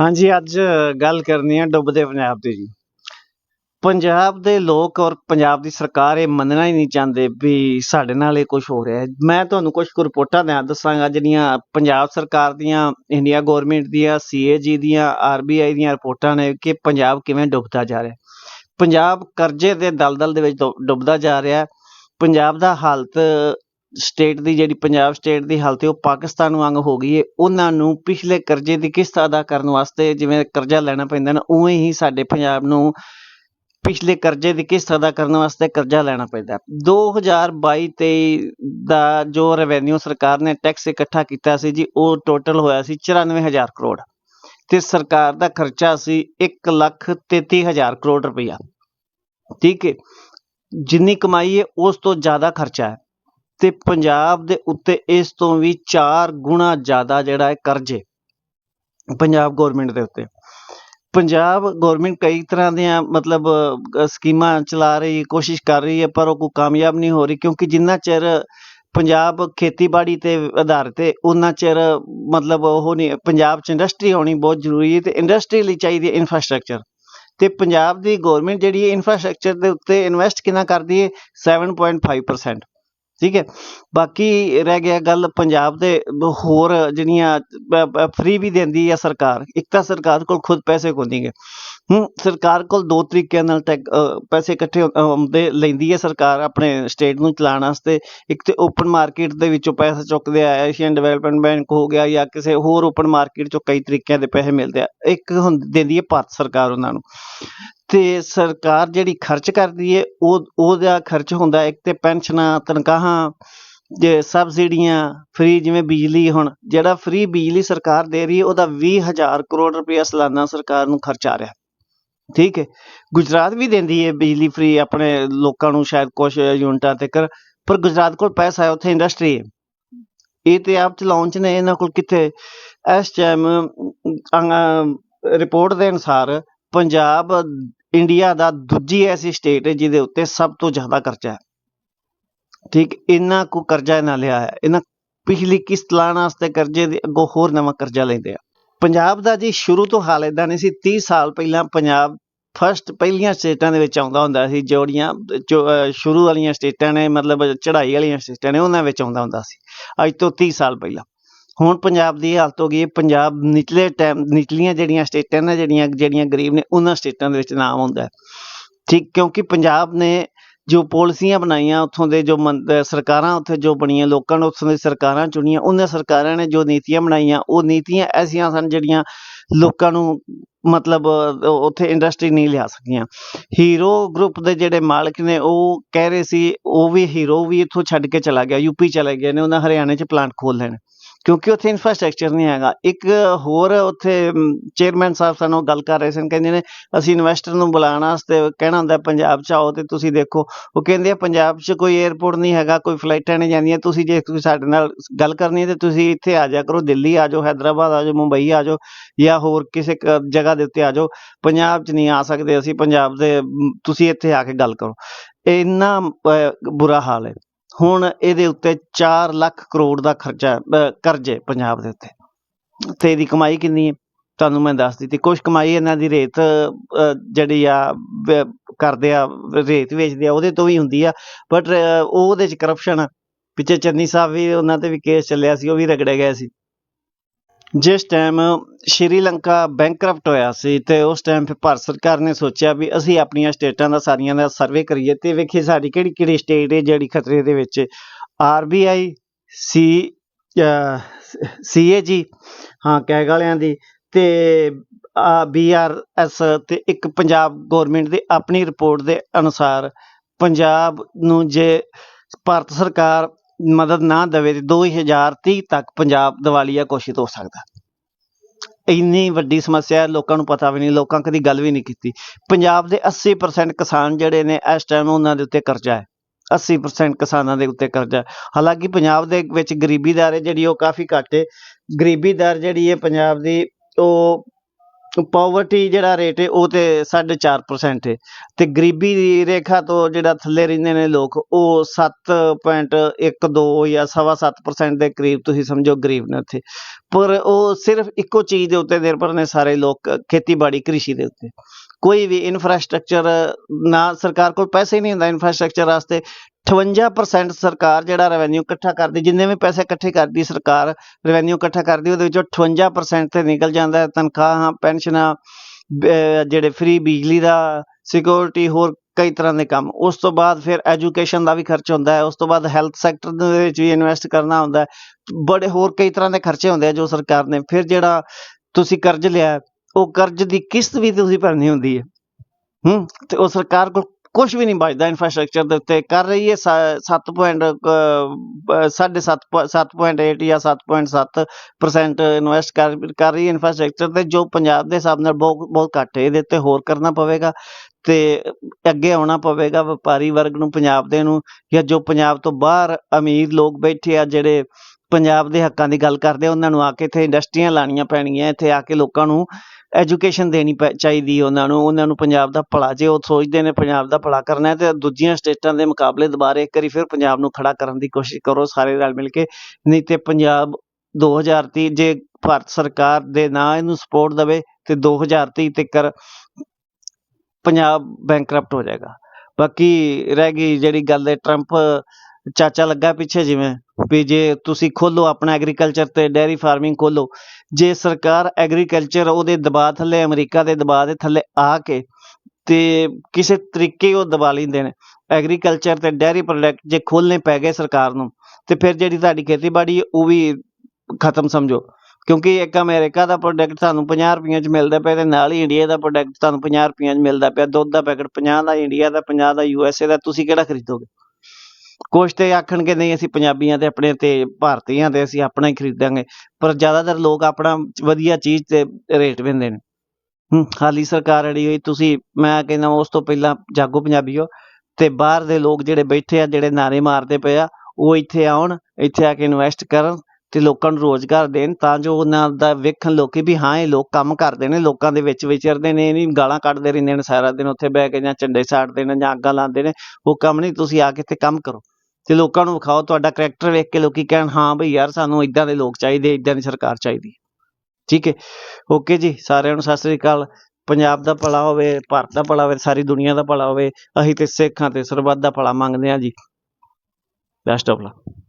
ਹਾਂਜੀ, ਅੱਜ ਗੱਲ ਕਰਨੀ ਹੈ ਡੁੱਬਦੇ ਪੰਜਾਬ ਦੀ ਜੀ। ਪੰਜਾਬ ਦੇ ਲੋਕ ਔਰ ਪੰਜਾਬ ਦੀ ਸਰਕਾਰ ਇਹ ਮੰਨਣਾ ਹੀ ਨਹੀਂ ਚਾਹੁੰਦੇ ਵੀ ਸਾਡੇ ਨਾਲ ਇਹ ਕੁਝ ਹੋ ਰਿਹਾ ਹੈ। ਮੈਂ ਤੁਹਾਨੂੰ ਕੁਝ ਕੁ ਰਿਪੋਰਟਾਂ ਦਿਆਂ ਦੱਸਾਂਗਾ ਜਿਹੜੀਆਂ ਪੰਜਾਬ ਸਰਕਾਰ ਦੀਆਂ, ਇੰਡੀਆ ਗਵਰਨਮੈਂਟ ਦੀਆਂ ਸੀਏਜੀ ਦੀਆਂ ਆਰਬੀਆਈ ਦੀਆਂ ਰਿਪੋਰਟਾਂ ਨੇ ਕਿ ਪੰਜਾਬ ਕਿਵੇਂ ਡੁੱਬਦਾ ਜਾ ਰਿਹਾ ਪੰਜਾਬ ਕਰਜ਼ੇ ਦੇ ਦਲਦਲ ਦੇ ਵਿੱਚ ਡੁੱਬ- ਡੁੱਬਦਾ ਜਾ ਰਿਹਾ ਪੰਜਾਬ ਦਾ ਹਾਲਤ ਸਟੇਟ ਦੀ ਜਿਹੜੀ ਪੰਜਾਬ ਸਟੇਟ ਦੀ ਹਾਲਤ ਹੈ, ਉਹ ਪਾਕਿਸਤਾਨ ਵਾਂਗ ਹੋ ਗਈ ਹੈ। ਉਹਨਾਂ ਨੂੰ ਪਿਛਲੇ ਕਰਜ਼ੇ ਦੀ ਕਿਸ਼ਤ ਅਦਾ ਕਰਨ ਵਾਸਤੇ ਜਿਵੇਂ ਕਰਜ਼ਾ ਲੈਣਾ ਪੈਂਦਾ ਨਾ, ਉਵੇਂ ਹੀ ਸਾਡੇ ਪੰਜਾਬ ਨੂੰ ਪਿਛਲੇ ਕਰਜ਼ੇ ਦੀ ਕਿਸ਼ਤ ਅਦਾ ਕਰਨ ਵਾਸਤੇ ਕਰਜ਼ਾ ਲੈਣਾ ਪੈਂਦਾ। ਹੈ। 2022-23 ਦਾ ਜੋ ਰੈਵਨਿਊ ਸਰਕਾਰ ਨੇ ਟੈਕਸ ਇਕੱਠਾ ਕੀਤਾ ਸੀ ਜੀ, ਉਹ ਟੋਟਲ ਹੋਇਆ ਸੀ 94000 ਕਰੋੜ। ਤੇ ਸਰਕਾਰ ਦਾ ਖਰਚਾ ਸੀ 133000 ਕਰੋੜ ਰੁਪਇਆ ਠੀਕ ਹੈ? ਜਿੰਨੀ ਕਮਾਈ ਹੈ, ਉਸ ਤੋਂ ਜ਼ਿਆਦਾ ਖਰਚਾ ਹੈ। ਤੇ ਪੰਜਾਬ ਦੇ ਉੱਤੇ ਇਸ ਤੋਂ ਵੀ ਚਾਰ ਗੁਣਾ ਜ਼ਿਆਦਾ ਜਿਹੜਾ ਹੈ ਕਰਜ਼ੇ ਪੰਜਾਬ ਗੌਰਮੈਂਟ ਦੇ ਉੱਤੇ। ਪੰਜਾਬ ਗੌਰਮੈਂਟ ਕਈ ਤਰ੍ਹਾਂ ਦੀਆਂ ਮਤਲਬ ਸਕੀਮਾਂ ਚਲਾ ਰਹੀ, ਕੋਸ਼ਿਸ਼ ਕਰ ਰਹੀ ਹੈ, ਪਰ ਉਹ ਕੋਈ ਕਾਮਯਾਬ ਨਹੀਂ ਹੋ ਰਹੀ, ਕਿਉਂਕਿ ਜਿੰਨਾ ਚਿਰ ਪੰਜਾਬ ਖੇਤੀਬਾੜੀ ਤੇ ਆਧਾਰਿਤ ਹੈ ਉਹਨਾਂ ਚਿਰ ਮਤਲਬ ਉਹ ਨਹੀਂ, ਪੰਜਾਬ 'ਚ ਇੰਡਸਟਰੀ ਹੋਣੀ ਬਹੁਤ ਜ਼ਰੂਰੀ ਹੈ ਤੇ ਇੰਡਸਟਰੀ ਲਈ ਚਾਹੀਦੀ ਹੈ ਇਨਫਰਾਸਟ੍ਰਕਚਰ ਤੇ ਪੰਜਾਬ ਦੀ ਗਵਰਨਮੈਂਟ ਜਿਹੜੀ ਹੈ ਇਨਫਰਾਸਟ੍ਰਕਚਰ ਦੇ ਉੱਤੇ ਇਨਵੈਸਟ ਕਿੰਨਾ ਕਰਦੀ ਹੈ 7.5% ਠੀਕ ਹੈ। ਬਾਕੀ ਰਹਿ ਗਿਆ ਗੱਲ ਪੰਜਾਬ ਦੇ ਹੋਰ ਜਿਹੜੀਆਂ ਫ੍ਰੀ ਵੀ ਦਿੰਦੀ ਹੈ ਸਰਕਾਰ। ਇੱਕ ਤਾਂ ਸਰਕਾਰ ਕੋਲ ਖੁਦ ਪੈਸੇ ਕੋਈ ਨਹੀਂ ਗੇ ਹੂੰ, ਸਰਕਾਰ ਕੋਲ ਦੋ ਤਰੀਕਿਆਂ ਨਾਲ ਟੈਕ- ਪੈਸੇ ਇਕੱਠੇ ਆਉਂਦੇ ਲੈਂਦੀ ਹੈ ਸਰਕਾਰ ਆਪਣੇ ਸਟੇਟ ਨੂੰ ਚਲਾਉਣ ਵਾਸਤੇ। ਇੱਕ ਤੇ ਓਪਨ ਮਾਰਕੀਟ ਦੇ ਵਿੱਚੋਂ ਪੈਸਾ ਚੁੱਕਦੇ ਆ, ਏਸ਼ੀਅਨ ਡਿਵੈਲਪਮੈਂਟ ਬੈਂਕ ਹੋ ਗਿਆ ਜਾਂ ਕਿਸੇ ਹੋਰ ਓਪਨ ਮਾਰਕੀਟ ਚੋਂ ਕਈ ਤਰੀਕਿਆਂ ਦੇ ਪੈਸੇ ਮਿਲਦੇ ਆ। ਇੱਕ ਹੁੰ- ਦਿੰਦੀ ਹੈ ਭਾਰਤ ਸਰਕਾਰ ਉਹਨਾਂ ਨੂੰ। ਤੇ ਸਰਕਾਰ ਜਿਹੜੀ ਖਰਚ ਕਰਦੀ ਹੈ, ਉਹ, ਉਹਦਾ ਖਰਚ ਹੁੰਦਾ ਇੱਕ ਤੇ ਪੈਨਸ਼ਨਾਂ, ਤਨਖਾਹਾਂ, ਜੇ ਸਬਸਿਡੀਆਂ, ਫ੍ਰੀ ਜਿਵੇਂ ਬਿਜਲੀ ਹੁਣ, ਜਿਹੜਾ ਫ੍ਰੀ ਬਿਜਲੀ ਸਰਕਾਰ ਦੇ ਰਹੀ ਹੈ, ਉਹਦਾ 20000 ਕਰੋੜ ਰੁਪਏ ਸਾਲਾਨਾ ਸਰਕਾਰ ਨੂੰ ਖਰਚ ਆ ਰਿਹਾ। ਠੀਕ ਹੈ। ਗੁਜਰਾਤ ਵੀ ਦਿੰਦੀ ਹੈ ਬਿਜਲੀ ਫ੍ਰੀ ਆਪਣੇ ਲੋਕਾਂ ਨੂੰ ਸ਼ਾਇਦ ਕੁਝ ਯੂਨਿਟਾਂ ਤੱਕ। ਪਰ ਗੁਜਰਾਤ ਕੋਲ ਪੈਸਾ ਹੈ, ਉੱਥੇ ਇੰਡਸਟਰੀ ਹੈ। ਇਹ ਤੇ ਆਪ ਚਲਾਉਣ ਚ ਨੇ, ਇਹਨਾਂ ਕੋਲ ਕਿੱਥੇ? ਇਸ ਟਾਈਮ ਰਿਪੋਰਟ ਦੇ ਅਨੁਸਾਰ ਪੰਜਾਬ ਇੰਡੀਆ ਦਾ ਦੂਜੀ ਐਸੀ ਸਟੇਟ ਹੈ ਜਿਹਦੇ ਉੱਤੇ ਸਭ ਤੋਂ ਜ਼ਿਆਦਾ ਕਰਜ਼ਾ ਹੈ। ਠੀਕ ਇਹਨਾਂ ਕੋ ਕਰਜ਼ਾ ਇਹਨਾਂ ਲਿਆ ਹੈ। ਇਹਨਾਂ ਪਿਛਲੀ ਕਿਸ਼ਤ ਲਾਉਣ ਵਾਸਤੇ ਕਰਜ਼ੇ ਦੇ ਅੱਗੋਂ ਹੋਰ ਨਵਾਂ ਕਰਜ਼ਾ ਲੈਂਦੇ ਆ। ਪੰਜਾਬ ਦਾ ਜੀ ਸ਼ੁਰੂ ਤੋਂ ਹਾਲ ਇਦਾਂ ਨਹੀਂ ਸੀ 30 ਸਾਲ ਪਹਿਲਾਂ ਪੰਜਾਬ ਫਸਟ ਪਹਿਲੀਆਂ ਸਟੇਟਾਂ ਦੇ ਵਿੱਚ ਆਉਂਦਾ ਹੁੰਦਾ ਸੀ ਜੋੜੀਆਂ ਜੋ, ਸ਼ੁਰੂ ਵਾਲੀਆਂ ਸਟੇਟਾਂ ਨੇ ਮਤਲਬ ਚੜ੍ਹਾਈ ਵਾਲੀਆਂ ਸਟੇਟਾਂ ਨੇ ਉਹਨਾਂ ਵਿੱਚ ਆਉਂਦਾ ਹੁੰਦਾ ਸੀ ਅੱਜ ਤੋਂ 30 ਸਾਲ ਪਹਿਲਾਂ। ਹੁਣ ਪੰਜਾਬ ਦੀ ਹਾਲਤ ਹੋ ਗਈ ਹੈ ਪੰਜਾਬ ਨਿਚਲੇ ਟਾਈਮ ਨਿਚਲੀਆਂ ਜਿਹੜੀਆਂ ਸਟੇਟਾਂ ਨੇ ਜਿਹੜੀਆਂ ਜਿਹੜੀਆਂ ਗਰੀਬ ਨੇ ਉਹਨਾਂ ਸਟੇਟਾਂ ਦੇ ਵਿੱਚ ਨਾਮ ਆਉਂਦਾ ਠੀਕ ਕਿਉਂਕਿ ਪੰਜਾਬ ਨੇ ਜੋ ਪੋਲਸੀਆਂ ਬਣਾਈਆਂ ਉੱਥੋਂ ਦੇ ਜੋ ਮੰ- ਸਰਕਾਰਾਂ ਉੱਥੇ ਜੋ ਬਣੀਆਂ ਲੋਕਾਂ ਨੂੰ ਉੱਥੋਂ ਦੀ ਸਰਕਾਰਾਂ ਚੁਣੀਆਂ ਉਹਨਾਂ ਸਰਕਾਰਾਂ ਨੇ ਜੋ ਨੀਤੀਆਂ ਬਣਾਈਆਂ, ਉਹ ਨੀਤੀਆਂ ਐਸੀਆਂ ਸਨ ਜਿਹੜੀਆਂ ਲੋਕਾਂ ਨੂੰ ਮਤਲਬ ਉੱਥੇ ਇੰਡਸਟਰੀ ਨਹੀਂ ਲਿਆ ਸਕੀਆਂ। ਹੀਰੋ ਗਰੁੱਪ ਦੇ ਜਿਹੜੇ ਮਾਲਕ ਨੇ ਉਹ ਕਹਿ ਰਹੇ ਸੀ, ਉਹ ਵੀ ਹੀਰੋ ਵੀ ਇੱਥੋਂ ਛੱਡ ਕੇ ਚਲਾ ਗਿਆ ਯੂਪੀ ਚਲੇ ਗਏ ਨੇ, ਉਹਨਾਂ ਹਰਿਆਣੇ 'ਚ ਪਲਾਂਟ ਖੋਲ ਲੈਣ। ਕਿਉਂਕਿ ਉੱਥੇ ਇਨਫਰਾਸਟ੍ਰਕਚਰ ਨਹੀਂ ਹੈਗਾ। ਇੱਕ ਹੋਰ ਉੱਥੇ ਚੇਅਰਮੈਨ ਸਾਹਿਬ ਸਾਨੂੰ ਗੱਲ ਕਰ ਰਹੇ ਸਨ, ਕਹਿੰਦੇ ਨੇ, ਅਸੀਂ ਇਨਵੈਸਟਰ ਨੂੰ ਬੁਲਾਉਣ ਵਾਸਤੇ ਕਹਿਣਾ ਹੁੰਦਾ ਪੰਜਾਬ 'ਚ ਆਓ ਤੇ ਤੁਸੀਂ ਦੇਖੋ। ਉਹ ਕਹਿੰਦੇ ਆ, ਪੰਜਾਬ 'ਚ ਕੋਈ 에ਅਰਪੋਰਟ ਨਹੀਂ ਹੈਗਾ, ਕੋਈ ਫਲਾਈਟਾਂ ਨਹੀਂ ਜਾਂਦੀਆਂ ਤੁਸੀਂ ਜੇ ਤੁਸੀਂ ਸਾਡੇ ਨਾਲ ਗੱਲ ਕਰਨੀ ਹੈ ਤੇ ਤੁਸੀਂ ਇੱਥੇ ਆ ਜਾ ਕਰੋ, ਦਿੱਲੀ ਆ ਜਾਓ, ਹੈਦਰਾਬਾਦ ਆ ਜਾਓ, ਮੁੰਬਈ ਆ ਜਾਓ ਜਾਂ ਹੋਰ ਕਿਸੇ ਜਗ੍ਹਾ ਦੇ ਉੱਤੇ ਆ ਜਾਓ। ਪੰਜਾਬ 'ਚ ਨਹੀਂ ਆ ਸਕਦੇ ਅਸੀਂ, ਪੰਜਾਬ ਦੇ ਤੁਸੀਂ ਇੱਥੇ ਆ ਕੇ ਗੱਲ ਕਰੋ। ਇੰਨਾ ਬੁਰਾ ਹਾਲ ਹੈ। ਹੁਣ ਇਹਦੇ ਉੱਤੇ 4 ਲੱਖ ਕਰੋੜ ਦਾ ਖਰਚਾ ਅਹ, ਕਰਜ਼ੇ ਪੰਜਾਬ ਦੇ ਉੱਤੇ। ਤੇ ਇਹਦੀ ਕਮਾਈ ਕਿੰਨੀ ਹੈ? ਤੁਹਾਨੂੰ ਮੈਂ ਦੱਸ ਦਿੱਤੀ। ਕੁਝ ਕਮਾਈ ਇਹਨਾਂ ਦੀ ਰੇਤ ਜਿਹੜੀ ਆ ਕਰਦੇ ਆ ਰੇਤ ਵੇਚਦੇ ਆ ਉਹਦੇ ਤੋਂ ਵੀ ਹੁੰਦੀ ਆ। ਬਟ ਉਹਦੇ ਚ ਕਰਪਸ਼ਨ ਪਿੱਛੇ ਚੰਨੀ ਸਾਹਿਬ ਵੀ ਉਹਨਾਂ ਤੇ ਵੀ ਕੇਸ ਚੱਲਿਆ ਸੀ ਉਹ ਵੀ ਰਗੜੇ ਗਏ ਸੀ। ਜਿਸ ਟਾਈਮ ਸ਼੍ਰੀਲੰਕਾ ਬੈਂਕਰਪਟ ਹੋਇਆ ਸੀ ਤੇ ਉਸ ਟਾਈਮ ਫਿਰ ਭਾਰਤ ਸਰਕਾਰ ਨੇ ਸੋਚਿਆ ਵੀ ਅਸੀਂ ਆਪਣੀਆਂ ਸਟੇਟਾਂ ਦਾ ਸਾਰੀਆਂ ਦਾ ਸਰਵੇ ਕਰੀਏ ਤੇ ਵੇਖੀਏ ਸਾਡੀ ਕਿਹੜੀ ਕਿਹੜੀ ਸਟੇਟ ਹੈ ਜਿਹੜੀ ਖਤਰੇ ਦੇ ਵਿੱਚ ਆਰਬੀਆਈ ਸੀ ਸੀਏਜੀ ਹਾਂ, ਕੈਗ ਵਾਲਿਆਂ ਦੀ ਤੇ ਬੀਆਰਐਸ ਤੇ ਇੱਕ ਪੰਜਾਬ ਗਵਰਨਮੈਂਟ ਦੀ ਆਪਣੀ ਰਿਪੋਰਟ ਦੇ ਅਨੁਸਾਰ ਪੰਜਾਬ ਨੂੰ ਜੇ ਭਾਰਤ ਸਰਕਾਰ ਮਦਦ ਨਾ ਦੇਵੇ ਤੇ 2030 ਤੱਕ ਪੰਜਾਬ ਦੀਵਾਲੀਆ ਘੋਸ਼ਿਤ ਹੋ ਸਕਦਾ। ਇੰਨੀ ਵੱਡੀ ਸਮੱਸਿਆ ਹੈ, ਲੋਕਾਂ ਨੂੰ ਪਤਾ ਵੀ ਨਹੀਂ, ਲੋਕਾਂ ਕਦੀ ਗੱਲ ਵੀ ਨਹੀਂ ਕੀਤੀ। ਪੰਜਾਬ ਦੇ 80% ਕਿਸਾਨ ਜਿਹੜੇ ਨੇ, ਇਸ ਟਾਈਮ ਉਹਨਾਂ ਦੇ ਉੱਤੇ ਕਰਜ਼ਾ ਹੈ। 80% ਕਿਸਾਨਾਂ ਦੇ ਉੱਤੇ ਕਰਜ਼ਾ ਹਾਲਾਂਕਿ ਪੰਜਾਬ ਦੇ ਵਿੱਚ ਗਰੀਬੀ ਦਰ ਹੈ ਜਿਹੜੀ ਉਹ ਕਾਫੀ ਘੱਟ ਹੈ। ਗਰੀਬੀ ਦਰ ਜਿਹੜੀ ਹੈ ਪੰਜਾਬ ਦੀ, ਉਹ ਪਾਵਰਟੀ ਜਿਹੜਾ ਰੇਟ ਹੈ ਉਹ ਤੇ 4.5% ਹੈ ਤੇ ਗਰੀਬੀ ਦੀ ਰੇਖਾ ਤੋਂ ਜਿਹੜਾ ਥੱਲੇ ਰਹਿੰਦੇ ਨੇ ਲੋਕ, ਉਹ 7.12 ਜਾਂ ਸਵਾ 7% ਦੇ ਕਰੀਬ ਤੁਸੀਂ ਸਮਝੋ ਗਰੀਬ ਨੇ ਉੱਥੇ। ਪਰ ਉਹ ਸਿਰਫ ਇੱਕੋ ਚੀਜ਼ ਦੇ ਉੱਤੇ ਨਿਰਭਰ ਨੇ ਸਾਰੇ ਲੋਕ, ਖੇਤੀਬਾੜੀ, ਕ੍ਰਿਸ਼ੀ ਦੇ ਉੱਤੇ। ਕੋਈ ਵੀ ਇਨਫਰਾਸਟ੍ਰਕਚਰ ਨਾ ਸਰਕਾਰ ਕੋਲ ਪੈਸੇ ਨਹੀਂ ਹੁੰਦਾ ਇਨਫਰਾਸਟ੍ਰਕਚਰ ਵਾਸਤੇ 58% ਸਰਕਾਰ ਜਿਹੜਾ ਰੈਵਨਿਊ ਇਕੱਠਾ ਕਰਦੀ, ਜਿੰਨੇ ਵੀ ਪੈਸੇ ਇਕੱਠੇ ਕਰਦੀ ਸਰਕਾਰ ਰੈਵਨਿਊ ਇਕੱਠਾ ਕਰਦੀ, ਉਹਦੇ ਵਿੱਚੋਂ 58% ਤੇ ਨਿਕਲ ਜਾਂਦਾ ਹੈ। ਤਨਖਾਹਾਂ, ਪੈਨਸ਼ਨਾਂ ਜਿਹੜੇ ਫ੍ਰੀ ਬਿਜਲੀ ਦਾ ਸਿਕਿਉਰਿਟੀ ਹੋਰ ਕਈ ਤਰ੍ਹਾਂ ਦੇ ਕੰਮ। ਉਸ ਤੋਂ ਬਾਅਦ ਫਿਰ ਐਜੂਕੇਸ਼ਨ ਦਾ ਵੀ ਖਰਚ ਹੁੰਦਾ ਹੈ। ਉਸ ਤੋਂ ਬਾਅਦ ਹੈਲਥ ਸੈਕਟਰ ਦੇ ਵਿੱਚ ਵੀ ਇਨਵੈਸਟ ਕਰਨਾ ਹੁੰਦਾ ਹੈ। ਬੜੇ ਹੋਰ ਕਈ ਤਰ੍ਹਾਂ ਦੇ ਖਰਚੇ ਹੁੰਦੇ ਆ ਜੋ ਸਰਕਾਰ ਨੇ। ਫਿਰ ਜਿਹੜਾ ਤੁਸੀਂ ਕਰਜ਼ ਲਿਆ ਉਹ ਕਰਜ਼ ਦੀ ਕਿਸ਼ਤ ਵੀ ਤੁਸੀਂ ਭਰਨੀ ਹੁੰਦੀ ਹੈ। ਹੂੰ, ਤੇ ਉਹ ਸਰਕਾਰ ਕੋਲ ਕੁਝ ਵੀ ਨਹੀਂ ਬਚਦਾ ਇਨਫਰਾਸਟ੍ਰਕਚਰ ਦੇ ਉੱਤੇ, ਕਰ ਰਹੀ ਹੈ 7 ਪੁਆਇੰਟ 7.5 7.8 ਜਾਂ 7.7% ਇਨਵੈਸਟ ਕਰ ਕਰ ਰਹੀ ਹੈ ਇਨਫਰਾਸਟ੍ਰਕਚਰ ਤੇ, ਜੋ ਪੰਜਾਬ ਦੇ ਹਿਸਾਬ ਨਾਲ ਬਹੁਤ ਬਹੁਤ ਘੱਟ ਹੈ, ਇਹਦੇ ਉੱਤੇ ਹੋਰ ਕਰਨਾ ਪਵੇਗਾ ਤੇ ਅੱਗੇ ਆਉਣਾ ਪਵੇਗਾ ਵਪਾਰੀ ਵਰਗ ਨੂੰ, ਪੰਜਾਬ ਦੇ ਨੂੰ ਜਾਂ ਜੋ ਪੰਜਾਬ ਤੋਂ ਬਾਹਰ ਅਮੀਰ ਲੋਕ ਬੈਠੇ ਆ, ਜਿਹੜੇ ਪੰਜਾਬ ਦੇ ਹੱਕਾਂ ਦੀ ਗੱਲ ਕਰਦੇ ਆ, ਉਹਨਾਂ ਨੂੰ ਆ ਕੇ ਇੱਥੇ ਇੰਡਸਟਰੀਆਂ ਲਾਣੀਆਂ ਪੈਣੀਆਂ ਇੱਥੇ ਆ ਕੇ ਲੋਕਾਂ ਨੂੰ ਐਜੂਕੇਸ਼ਨ ਦੇਣੀ ਚਾਹੀਦੀ ਹੈ ਉਹਨਾਂ ਨੂੰ ਉਹਨਾਂ ਨੂੰ ਪੰਜਾਬ ਦਾ ਭਲਾ ਜੇ ਉਹ ਸੋਚਦੇ ਨੇ ਪੰਜਾਬ ਦਾ ਭਲਾ ਕਰਨਾ ਹੈ ਤੇ ਦੂਜੀਆਂ ਸਟੇਟਾਂ ਦੇ ਮੁਕਾਬਲੇ ਦੁਬਾਰੇ ਇੱਕ ਵਾਰੀ ਫਿਰ ਪੰਜਾਬ ਨੂੰ ਖੜਾ ਕਰਨ ਦੀ ਕੋਸ਼ਿਸ਼ ਕਰੋ ਸਾਰੇ ਰਲ ਮਿਲ ਕੇ ਨਹੀਂ ਤੇ ਪੰਜਾਬ 2030 ਜੇ ਭਾਰਤ ਸਰਕਾਰ ਦੇ ਨਾ ਇਹਨੂੰ ਸਪੋਰਟ ਦੇਵੇ ਤੇ 2030 ਤੱਕ ਪੰਜਾਬ ਬੈਂਕਰਪਟ ਹੋ ਜਾਏਗਾ। ਬਾਕੀ ਰਹਿ ਗਈ ਜਿਹੜੀ ਗੱਲ ਹੈ ਟਰੰਪ ਚਾਚਾ ਲੱਗਾ ਪਿੱਛੇ ਜਿਵੇਂ। ਵੀ ਜੇ ਤੁਸੀਂ ਖੋਲੋ ਆਪਣਾ ਐਗਰੀਕਲਚਰ ਤੇ ਡੇਅਰੀ ਫਾਰਮਿੰਗ ਖੋਲੋ, ਜੇ ਸਰਕਾਰ ਐਗਰੀਕਲਚਰ ਉਹਦੇ ਦਬਾਅ ਥੱਲੇ, ਅਮਰੀਕਾ ਦੇ ਦਬਾਅ ਦੇ ਥੱਲੇ ਆ ਕੇ ਤੇ ਕਿਸੇ ਤਰੀਕੇ ਉਹ ਦਬਾ ਲੈਂਦੇ ਨੇ ਐਗਰੀਕਲਚਰ ਤੇ ਡੇਅਰੀ ਪ੍ਰੋਡਕਟ ਜੇ ਖੋਲਨੇ ਪੈ ਗਏ ਸਰਕਾਰ ਨੂੰ, ਤੇ ਫਿਰ ਜਿਹੜੀ ਤੁਹਾਡੀ ਖੇਤੀਬਾੜੀ ਉਹ ਵੀ ਖਤਮ ਸਮਝੋ, ਕਿਉਂਕਿ ਇੱਕ ਅਮਰੀਕਾ ਦਾ ਪ੍ਰੋਡਕਟ ਤੁਹਾਨੂੰ 50 ਰੁਪਈਆ 'ਚ ਮਿਲਦਾ ਪਿਆ ਤੇ ਨਾਲ ਹੀ ਇੰਡੀਆ ਦਾ ਪ੍ਰੋਡਕਟ ਤੁਹਾਨੂੰ 50 ਰੁਪਈਆ 'ਚ ਮਿਲਦਾ ਪਿਆ, ਦੁੱਧ ਦਾ ਪੈਕਟ 50 ਦਾ, ਇੰਡੀਆ ਦਾ 50 ਦਾ ਯੂਐਸਏ ਦਾ, ਤੁਸੀਂ ਕਿਹੜਾ ਖਰੀਦੋਗੇ? ਕੁਛ ਤੇ ਆਖਣਗੇ, ਨਹੀਂ, ਅਸੀਂ ਪੰਜਾਬੀਆਂ ਤੇ ਆਪਣੇ ਤੇ, ਭਾਰਤੀਆਂ ਤੇ ਅਸੀਂ ਆਪਣਾ ਹੀ ਖਰੀਦਾਂਗੇ। ਪਰ ਜ਼ਿਆਦਾਤਰ ਲੋਕ ਆਪਣਾ ਵਧੀਆ ਚੀਜ਼ ਤੇ ਰੇਟ ਦਿੰਦੇ ਨੇ। ਹੂੰ, ਹਾਲੀ ਸਰਕਾਰ ਅੜੀ ਹੋਈ, ਤੁਸੀਂ, ਮੈਂ ਕਹਿੰਦਾ ਉਸ ਤੋਂ ਪਹਿਲਾਂ ਜਾਗੋ ਪੰਜਾਬੀਓ ਤੇ ਬਾਹਰ ਦੇ ਲੋਕ ਜਿਹੜੇ ਬੈਠੇ ਆ, ਜਿਹੜੇ ਨਾਰੇ ਮਾਰਦੇ ਪਏ ਆ, ਉਹ ਇੱਥੇ ਆਉਣ, ਇੱਥੇ ਆ ਕੇ ਇਨਵੈਸਟ ਕਰਨ ਤੇ ਲੋਕਾਂ ਨੂੰ ਰੁਜ਼ਗਾਰ ਦੇਣ ਤਾਂ ਜੋ ਉਹਨਾਂ ਦਾ ਵੇਖਣ ਲੋਕ ਵੀ ਹਾਂ, ਇਹ ਲੋਕ ਕੰਮ ਕਰਦੇ ਨੇ, ਲੋਕਾਂ ਦੇ ਵਿੱਚ ਵਿਚਰਦੇ ਨੇ, ਇਹ ਨਹੀਂ ਗਾਲਾਂ ਕੱਢਦੇ ਰਹਿੰਦੇ ਨੇ ਸਾਰਾ ਦਿਨ ਉੱਥੇ ਬਹਿ ਕੇ ਜਾਂ ਝੰਡੇ ਸਾੜਦੇ ਨੇ ਜਾਂ ਅੱਗਾਂ ਲਾਉਂਦੇ ਨੇ, ਉਹ ਕੰਮ ਨਹੀਂ, ਤੁਸੀਂ ਆ ਕੇ ਇੱਥੇ ਕੰਮ ਕਰੋ। ਤੇ ਲੋਕਾਂ ਨੂੰ ਵਿਖਾਓ, ਤੁਹਾਡਾ ਕਰੈਕਟਰ ਵੇਖ ਕੇ ਲੋਕੀ ਕਹਿਣ, ਹਾਂ ਬਈ ਯਾਰ, ਸਾਨੂੰ ਇਦਾਂ ਦੇ ਲੋਕ ਚਾਹੀਦੇ, ਇਦਾਂ ਦੀ ਸਰਕਾਰ ਚਾਹੀਦੀ ਠੀਕ ਹੈ? ਓਕੇ ਜੀ, ਸਾਰਿਆਂ ਨੂੰ ਸਤਿ ਸ੍ਰੀ ਅਕਾਲ। ਪੰਜਾਬ ਦਾ ਭਲਾ ਹੋਵੇ, ਭਾਰਤ ਦਾ ਭਲਾ ਹੋਵੇ, ਸਾਰੀ ਦੁਨੀਆ ਦਾ ਭਲਾ ਹੋਵੇ, ਅਸੀਂ ਤੇ ਸਿੱਖਾਂ ਤੇ ਸਰਬੱਤ ਦਾ ਭਲਾ ਮੰਗਦੇ ਹਾਂ ਜੀ। Best of luck